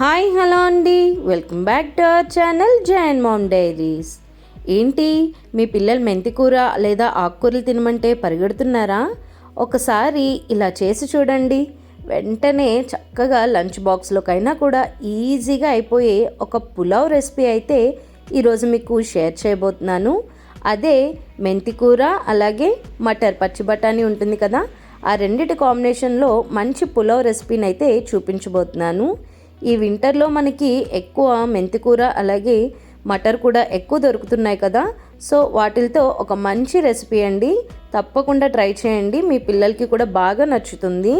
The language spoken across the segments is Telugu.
హాయ్ హలో అండి. Welcome back to our channel Jain mom diaries. ఏంటి మీ పిల్లలు మెంతికూర లేదా ఆకుకూరలు తినమంటే పరిగెడుతున్నారా? ఒకసారి ఇలా చేసి చూడండి. వెంటనే చక్కగా లంచ్ బాక్స్లోకైనా కూడా ఈజీగా అయిపోయే ఒక పులావ్ రెసిపీ అయితే ఈరోజు మీకు షేర్ చేయబోతున్నాను. అదే మెంతికూర అలాగే మటర్ పచ్చి బఠానీ ఉంటుంది కదా? ఆ రెండిటి కాంబినేషన్లో మంచి పులావ్ రెసిపీని అయితే చూపించబోతున్నాను. ఈ వింటర్లో మనకి ఎక్కువ మెంతికూర అలాగే మటర్ కూడా ఎక్కువ దొరుకుతున్నాయి కదా. సో వాటితో ఒక మంచి రెసిపీ అండి. తప్పకుండా ట్రై చేయండి. మీ పిల్లలకి కూడా బాగా నచ్చుతుంది.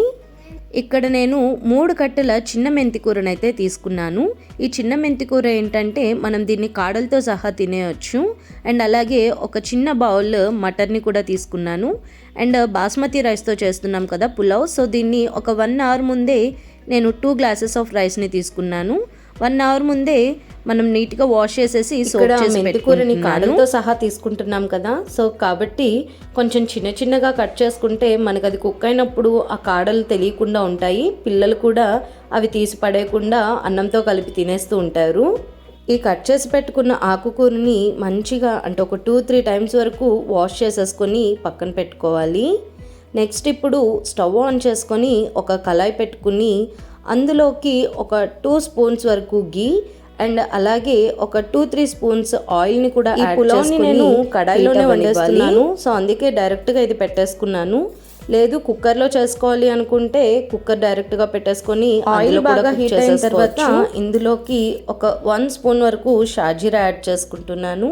ఇక్కడ నేను మూడు కట్టెల చిన్న మెంతికూరను అయితే తీసుకున్నాను. ఈ చిన్న మెంతికూర ఏంటంటే మనం దీన్ని కాడలతో సహా తినేయచ్చు. అండ్ అలాగే ఒక చిన్న బౌల్ మటర్ని కూడా తీసుకున్నాను. అండ్ బాస్మతి రైస్తో చేస్తున్నాం కదా పులావ్. సో దీన్ని ఒక వన్ అవర్ ముందే నేను టూ గ్లాసెస్ ఆఫ్ రైస్ని తీసుకున్నాను. వన్ అవర్ ముందే మనం నీట్గా వాష్ చేసేసి సోప్ చేసి పెట్టుకుని కాడలతో సహా తీసుకుంటున్నాం కదా. సో కాబట్టి కొంచెం చిన్న చిన్నగా కట్ చేసుకుంటే మనకు అది కుక్ అయినప్పుడు ఆ కాడలు తెలియకుండా ఉంటాయి. పిల్లలు కూడా అవి తీసి పడేయకుండా అన్నంతో కలిపి తినేస్తూ ఉంటారు. ఈ కట్ చేసి పెట్టుకున్న ఆకుకూరని మంచిగా అంటే ఒక టూ త్రీ టైమ్స్ వరకు వాష్ చేసేసుకొని పక్కన పెట్టుకోవాలి. నెక్స్ట్ ఇప్పుడు స్టవ్ ఆన్ చేసుకొని ఒక కళాయి పెట్టుకుని అందులోకి ఒక టూ స్పూన్స్ వరకు గీ అండ్ అలాగే ఒక టూ త్రీ స్పూన్స్ ఆయిల్ని కూడా ఈ పులావ్ని నేను కడాయిలోనే వండేస్తున్నాను. సో అందుకే డైరెక్ట్గా ఇది పెట్టేసుకున్నాను. లేదు కుక్కర్లో చేసుకోవాలి అనుకుంటే కుక్కర్ డైరెక్ట్గా పెట్టేసుకొని ఆయిల్ బాగా హీట్ అయిన తర్వాత ఇందులోకి ఒక వన్ స్పూన్ వరకు షాజీరా యాడ్ చేసుకుంటున్నాను.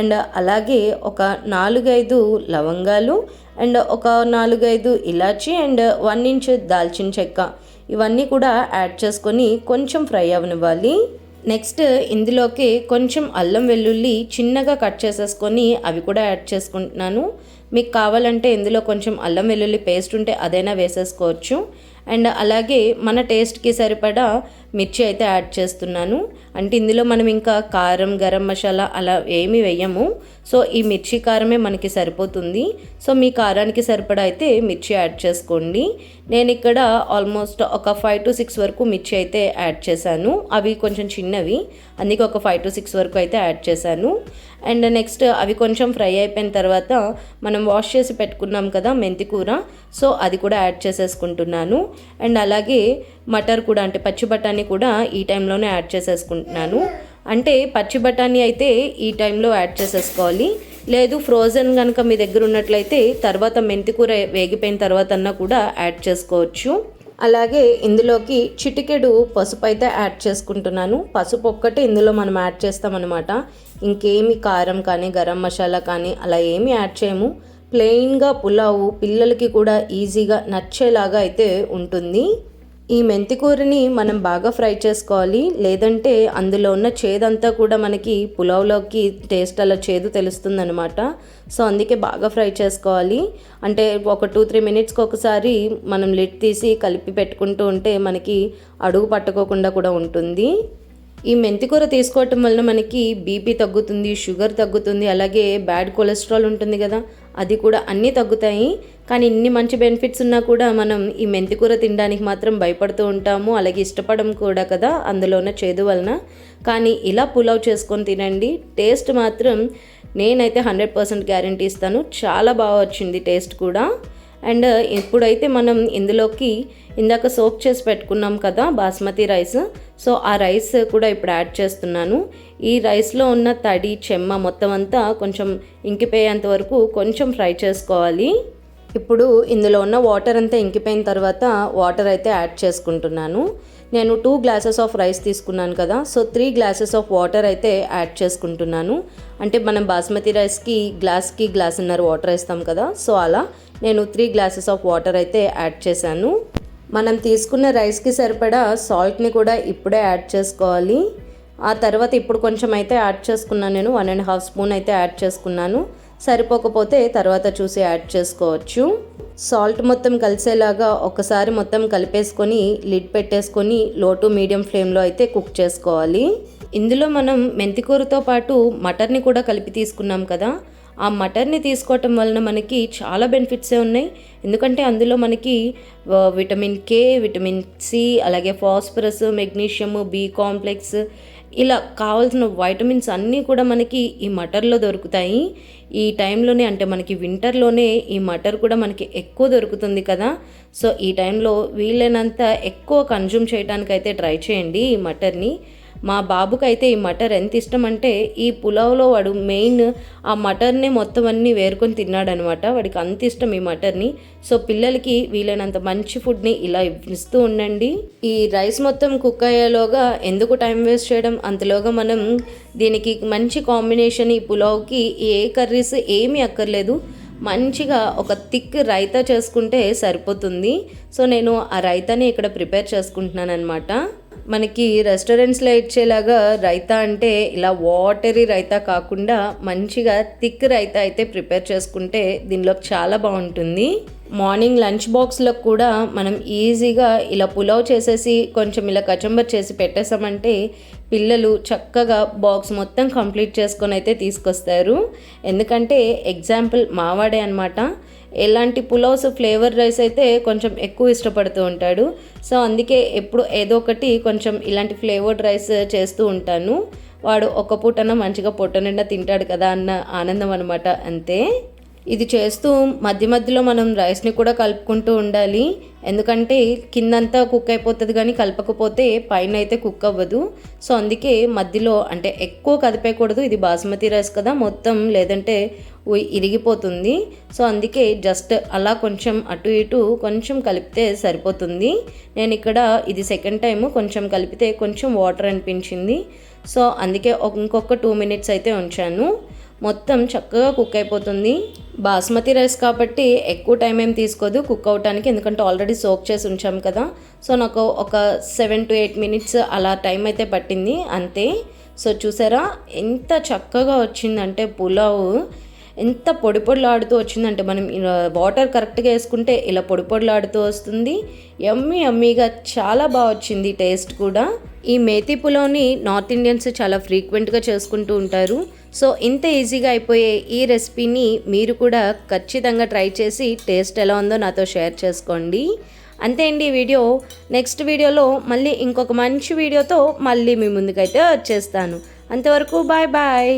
అండ్ అలాగే ఒక నాలుగైదు లవంగాలు అండ్ ఒక నాలుగైదు ఇలాచి అండ్ వన్ ఇంచ్ దాల్చిన చెక్క. ఇవన్నీ కూడా యాడ్ చేసుకొని కొంచెం ఫ్రై అవనివ్వాలి. నెక్స్ట్ ఇందులోకి కొంచెం అల్లం వెల్లుల్లి చిన్నగా కట్ చేసేసుకొని అవి కూడా యాడ్ చేసుకుంటున్నాను. మీకు కావాలంటే ఇందులో కొంచెం అల్లం వెల్లుల్లి పేస్ట్ ఉంటే అదైనా వేసేసుకోవచ్చు. అండ్ అలాగే మన టేస్ట్కి సరిపడా మిర్చి అయితే యాడ్ చేస్తున్నాను. అంటే ఇందులో మనం ఇంకా కారం గరం మసాలా అలా ఏమీ వేయము. సో ఈ మిర్చి కారమే మనకి సరిపోతుంది. సో మీ కారానికి సరిపడా అయితే మిర్చి యాడ్ చేసుకోండి. నేను ఇక్కడ ఆల్మోస్ట్ ఒక ఫైవ్ టు సిక్స్ వరకు మిర్చి అయితే యాడ్ చేశాను. అవి కొంచెం చిన్నవి. అందుకే ఒక ఫైవ్ టు సిక్స్ వరకు అయితే యాడ్ చేశాను. అండ్ నెక్స్ట్ అవి కొంచెం ఫ్రై అయిపోయిన తర్వాత మనం వాష్ చేసి పెట్టుకున్నాం కదా మెంతి కూర సో అది కూడా యాడ్ చేసేసుకుంటున్నాను. అండ్ అలాగే మటర్ కూడా అంటే పచ్చి బఠానీ కూడా ఈ టైంలోనే యాడ్ చేసేసుకుంటున్నాను. అంటే పచ్చి బఠానీ అయితే ఈ టైంలో యాడ్ చేసేసుకోవాలి. లేదు ఫ్రోజన్ కనుక మీ దగ్గర ఉన్నట్లయితే తర్వాత మెంతికూర వేగిపోయిన తర్వాత అన్నా కూడా యాడ్ చేసుకోవచ్చు. అలాగే ఇందులోకి చిటికెడు పసుపు అయితే యాడ్ చేసుకుంటున్నాను. పసుపు ఒక్కటే ఇందులో మనం యాడ్ చేస్తామన్నమాట. ఇంకేమి కారం కానీ గరం మసాలా కానీ అలా ఏమి యాడ్ చేయము. ప్లెయిన్గా పులావు పిల్లలకి కూడా ఈజీగా నచ్చేలాగా అయితే ఉంటుంది. ఈ మెంతికూరని మనం బాగా ఫ్రై చేసుకోవాలి. లేదంటే అందులో ఉన్న చేదంతా కూడా మనకి పులావ్లోకి టేస్ట్ అలా చేదు తెలుస్తుందనమాట సో అందుకే బాగా ఫ్రై చేసుకోవాలి. అంటే ఒక టూ త్రీ మినిట్స్కి ఒకసారి మనం లిడ్ తీసి కలిపి పెట్టుకుంటూ ఉంటే మనకి అడుగు పట్టుకోకుండా కూడా ఉంటుంది. ఈ మెంతికూర తీసుకోవటం వలన మనకి బీపీ తగ్గుతుంది షుగర్ తగ్గుతుంది అలాగే బ్యాడ్ కొలెస్ట్రాల్ ఉంటుంది కదా అది కూడా అన్నీ తగ్గుతాయి. కానీ ఇన్ని మంచి బెనిఫిట్స్ ఉన్నా కూడా మనం ఈ మెంతికూర తినడానికి మాత్రం భయపడుతూ ఉంటాము. అలాగే ఇష్టపడం కూడా కదా అందులోనే చేదు వలన. కానీ ఇలా పులావ్ చేసుకొని తినండి. టేస్ట్ మాత్రం నేనైతే హండ్రెడ్ పర్సెంట్ గ్యారంటీ ఇస్తాను. చాలా బాగా వచ్చింది టేస్ట్ కూడా. అండ్ ఇప్పుడైతే మనం ఇందులోకి ఇందాక సోప్ చేసి పెట్టుకున్నాం కదా బాస్మతి రైస్. సో ఆ రైస్ కూడా ఇప్పుడు యాడ్ చేస్తున్నాను. ఈ రైస్లో ఉన్న తడి చెమ్మ మొత్తం అంతా కొంచెం ఇంకిపోయేంత వరకు కొంచెం ఫ్రై చేసుకోవాలి. ఇప్పుడు ఇందులో ఉన్న వాటర్ అంతా ఇంకిపోయిన తర్వాత వాటర్ అయితే యాడ్ చేసుకుంటున్నాను. నేను టూ గ్లాసెస్ ఆఫ్ రైస్ తీసుకున్నాను కదా so three glasses of water అయితే యాడ్ చేసుకుంటున్నాను. అంటే మనం బాస్మతి రైస్కి గ్లాస్కి గ్లాసున్నర వాటర్ వేస్తాం కదా సో అలా నేను త్రీ గ్లాసెస్ ఆఫ్ వాటర్ అయితే యాడ్ చేశాను. మనం తీసుకున్న రైస్కి సరిపడా సాల్ట్ని కూడా ఇప్పుడే యాడ్ చేసుకోవాలి. ఆ తర్వాత ఇప్పుడు కొంచెం అయితే యాడ్ చేసుకున్నాను నేను వన్ అండ్ హాఫ్ స్పూన్ అయితే యాడ్ చేసుకున్నాను. సరిపోకపోతే తర్వాత చూసి యాడ్ చేసుకోవచ్చు. సాల్ట్ మొత్తం కలిసేలాగా ఒకసారి మొత్తం కలిపేసుకొని లిడ్ పెట్టేసుకొని లో టు మీడియం ఫ్లేమ్లో అయితే కుక్ చేసుకోవాలి. ఇందులో మనం మెంతికూరతో పాటు మటర్ని కూడా కలిపి తీసుకున్నాం కదా ఆ మటర్ని తీసుకోవటం వలన మనకి చాలా బెనిఫిట్సే ఉన్నాయి. ఎందుకంటే అందులో మనకి విటమిన్ కే విటమిన్ సి అలాగే ఫాస్ఫరస్ మెగ్నీషియము బి కాంప్లెక్స్ ఇలా కావాల్సిన వైటమిన్స్ అన్నీ కూడా మనకి ఈ మటర్లో దొరుకుతాయి. ఈ టైంలోనే అంటే మనకి వింటర్లోనే ఈ మటర్ కూడా మనకి ఎక్కువ దొరుకుతుంది కదా. సో ఈ టైంలో వీలైనంత ఎక్కువ కన్జ్యూమ్ చేయడానికైతే ట్రై చేయండి ఈ మటర్ని. మా బాబుకైతే ఈ మటర్ ఎంత ఇష్టం అంటే ఈ పులావ్లో వాడు మెయిన్ ఆ మటర్నే మొత్తం అన్నీ వేరుకొని తిన్నాడనమాట. వాడికి అంత ఇష్టం ఈ మటర్ని. సో పిల్లలకి వీలైనంత మంచి ఫుడ్ని ఇలా ఇస్తూ ఉండండి. ఈ రైస్ మొత్తం కుక్ అయ్యేలోగా ఎందుకు టైం వేస్ట్ చేయడం? అంతలోగా మనం దీనికి మంచి కాంబినేషన్ ఈ పులావ్కి ఏ కర్రీస్ ఏమీ అక్కర్లేదు. మంచిగా ఒక థిక్ రైతా చేసుకుంటే సరిపోతుంది. సో నేను ఆ రైతాని ఇక్కడ ప్రిపేర్ చేసుకుంటున్నాను అనమాట మనకి రెస్టారెంట్స్లో ఇచ్చేలాగా రైతా అంటే ఇలా వాటరీ రైతా కాకుండా మంచిగా థిక్ రైతా అయితే ప్రిపేర్ చేసుకుంటే దీనిలో చాలా బాగుంటుంది. మార్నింగ్ లంచ్ బాక్స్లో కూడా మనం ఈజీగా ఇలా పులావ్ చేసేసి కొంచెం ఇలా కచంబర్ చేసి పెట్టేసామంటే పిల్లలు చక్కగా బాక్స్ మొత్తం కంప్లీట్ చేసుకొని అయితే తీసుకొస్తారు. ఎందుకంటే ఎగ్జాంపుల్ మావాడే అనమాట ఎలాంటి పులావ్స్ ఫ్లేవర్ రైస్ అయితే కొంచెం ఎక్కువ ఇష్టపడుతూ ఉంటాడు. సో అందుకే ఎప్పుడు ఏదో ఒకటి కొంచెం ఇలాంటి ఫ్లేవర్డ్ రైస్ చేస్తూ ఉంటాను. వాడు ఒక పూటన మంచిగా పొట్ట నిండా తింటాడు కదా అన్న ఆనందం అనమాట అంతే. ఇది చేస్తూ మధ్య మధ్యలో మనం రైస్ని కూడా కలుపుకుంటూ ఉండాలి. ఎందుకంటే కిందంతా కుక్ అయిపోతుంది కానీ కలపకపోతే పైన అయితే కుక్ అవ్వదు. సో అందుకే మధ్యలో అంటే ఎక్కువ కదిపేయకూడదు ఇది బాస్మతి రైస్ కదా మొత్తం లేదంటే ఇరిగిపోతుంది. సో అందుకే జస్ట్ అలా కొంచెం అటు ఇటు కొంచెం కలిపితే సరిపోతుంది. నేను ఇక్కడ ఇది సెకండ్ టైం కొంచెం కలిపితే కొంచెం వాటర్ అనిపించింది. సో అందుకే ఇంకొక టూ మినిట్స్ అయితే ఉంచాను. మొత్తం చక్కగా కుక్ అయిపోతుంది. బాస్మతి రైస్ కాబట్టి ఎక్కువ టైం ఏం తీసుకోదు. కుక్ అవటానికి ఎందుకంటే ఆల్రెడీ సోక్ చేసి ఉంచాం కదా. సో నాకు ఒక సెవెన్ టు ఎయిట్ మినిట్స్ అలా టైం అయితే పట్టింది. అంతే. సో చూసారా? ఎంత చక్కగా వచ్చిందంటే పులావ్. ఎంత పొడి పొడిలాడుతూ వచ్చిందంటే మనం వాటర్ కరెక్ట్గా వేసుకుంటే ఇలా పొడి పొడిలాడుతూ వస్తుంది. ఎమ్మి ఎమ్మిగా చాలా బాగా వచ్చింది టేస్ట్ కూడా. ఈ మేతి పులావ్ని నార్త్ ఇండియన్స్ చాలా ఫ్రీక్వెంట్గా చేసుకుంటూ ఉంటారు. సో ఇంత ఈజీగా అయిపోయే ఈ రెసిపీని మీరు కూడా ఖచ్చితంగా ట్రై చేసి టేస్ట్ ఎలా ఉందో నాతో షేర్ చేసుకోండి. అంతే అండి ఈ వీడియో. నెక్స్ట్ వీడియోలో మళ్ళీ ఇంకొక మంచి వీడియోతో మళ్ళీ మీ ముందుకైతే వచ్చేస్తాను. అంతవరకు బాయ్ బాయ్.